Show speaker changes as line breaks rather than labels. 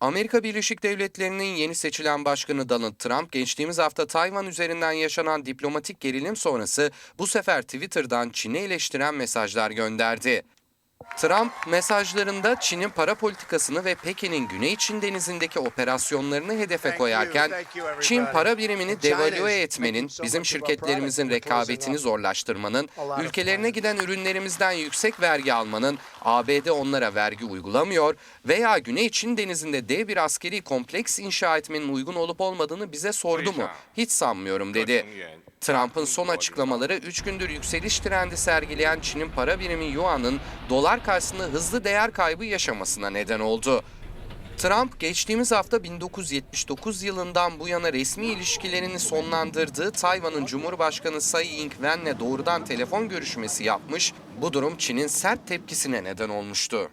Amerika Birleşik Devletleri'nin yeni seçilen başkanı Donald Trump, geçtiğimiz hafta Tayvan üzerinden yaşanan diplomatik gerilim sonrası bu sefer Twitter'dan Çin'i eleştiren mesajlar gönderdi. Trump mesajlarında Çin'in para politikasını ve Pekin'in Güney Çin denizindeki operasyonlarını hedefe koyarken. Çin para birimini devalüe etmenin, bizim şirketlerimizin rekabetini zorlaştırmanın, ülkelerine giden ürünlerimizden yüksek vergi almanın, ABD onlara vergi uygulamıyor veya Güney Çin denizinde dev bir askeri kompleks inşa etmenin uygun olup olmadığını bize sordu mu? Hiç sanmıyorum dedi. Trump'ın son açıklamaları 3 gündür yükseliş trendi sergileyen Çin'in para birimi Yuan'ın dolar karşısında hızlı değer kaybı yaşamasına neden oldu. Trump geçtiğimiz hafta 1979 yılından bu yana resmi ilişkilerini sonlandırdığı Tayvan'ın Cumhurbaşkanı Tsai Ing-wen'le doğrudan telefon görüşmesi yapmış. Bu durum Çin'in sert tepkisine neden olmuştu.